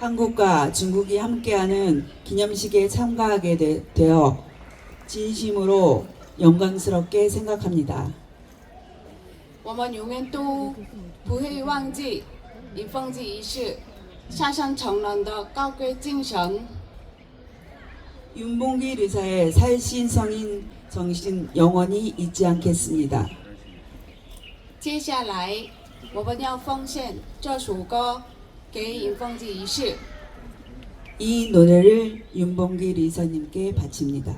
한국과 중국이 함께하는 기념식에 참가하게 되, 되어 진심으로 영광스럽게 생각합니다. 我们永远都不会忘记银凤祭仪式下山成人的高贵精神。 윤봉길 의사의 살신성인 정신 영원히 잊지 않겠습니다. 接下来，我们要奉献这首歌 给银凤祭仪式。 이 노래를 윤봉길 의사님께 바칩니다.